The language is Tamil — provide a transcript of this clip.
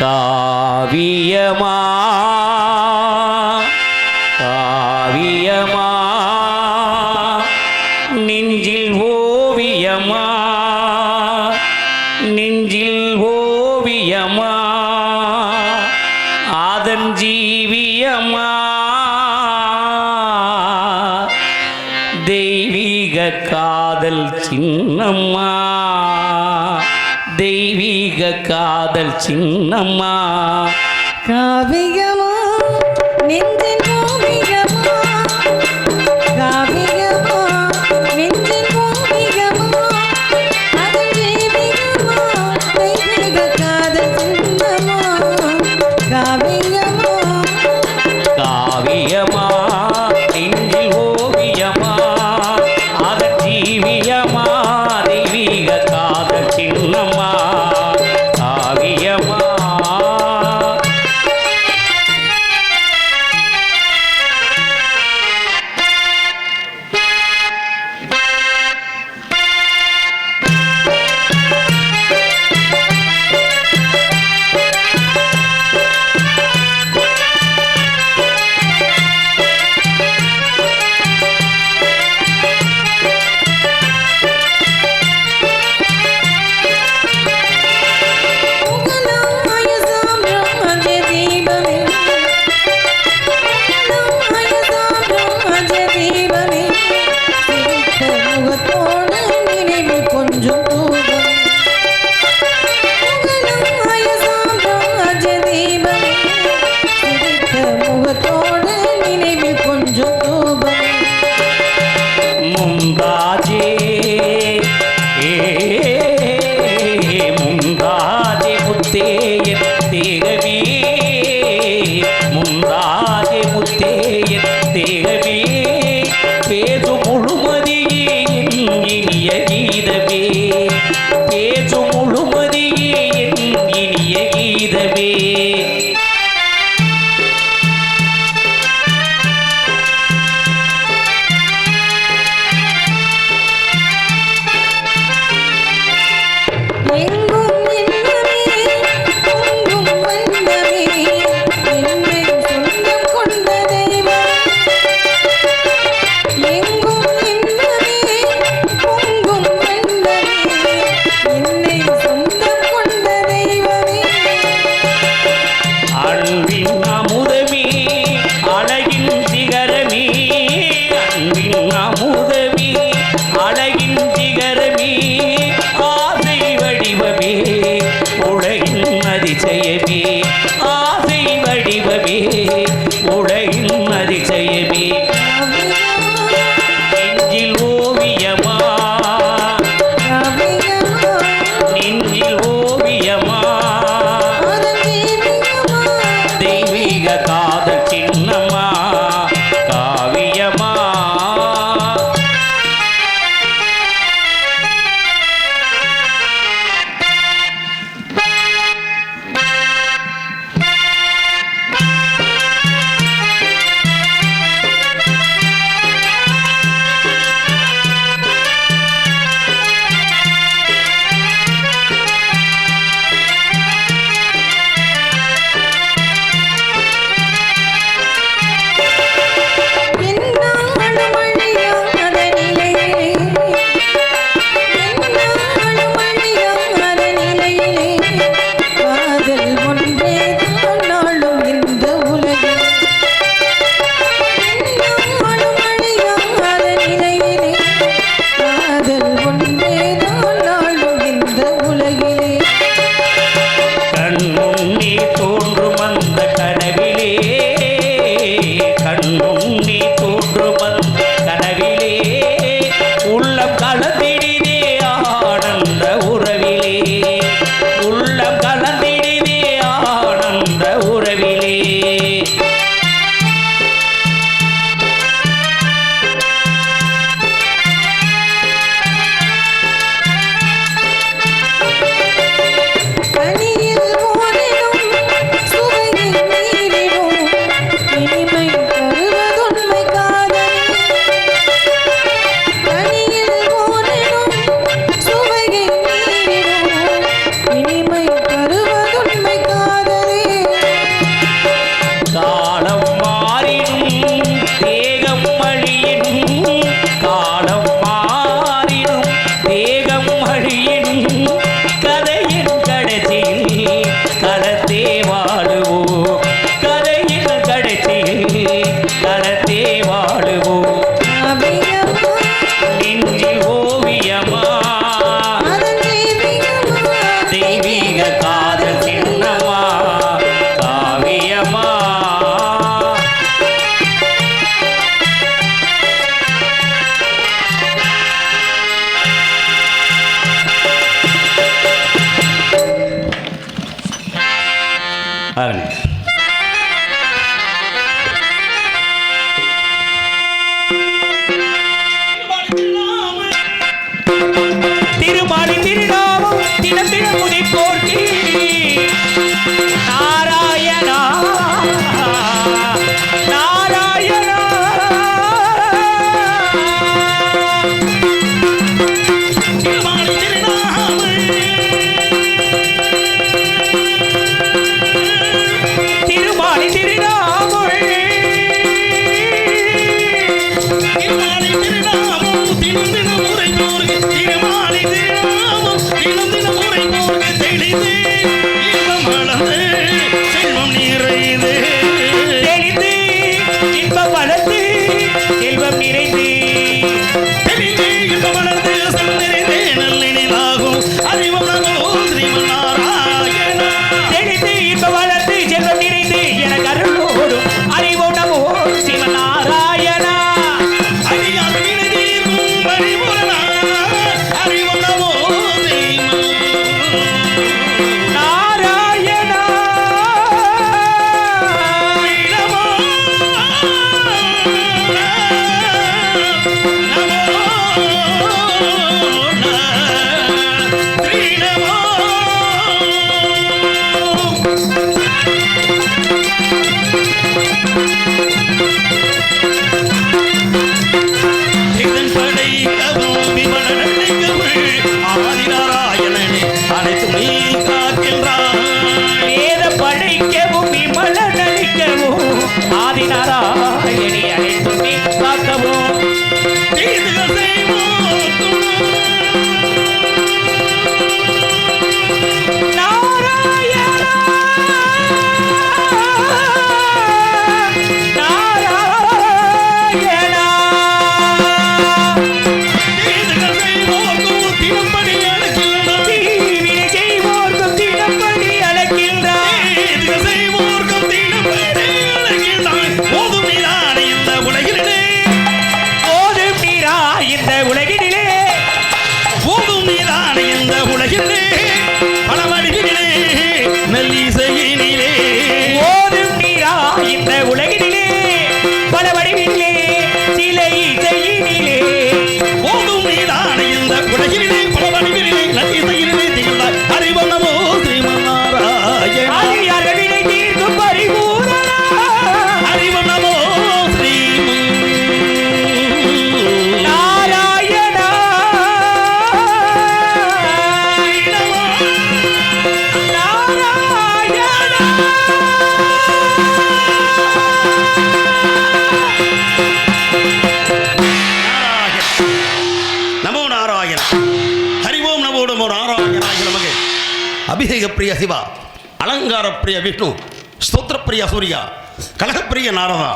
காவியமா? காவியமா? நெஞ்சில் ஓவியமா? நெஞ்சில் ஓவியமா? ஆதன் ஜீவியமா தெய்வீக காதல் சின்னம்மா? தெய்வீக கா சின்னம்மா. காவிய te ಮಾಡಿಯೇ ஆகணும் திருமாலி திருநாமம் தினம் தினம் முனை நாராயணா. அபிஷேக பிரிய சிவா அலங்கார பிரிய விஷ்ணு ஸ்தோத்திர பிரிய சூர்யா கலகப்பிரிய நாரதா.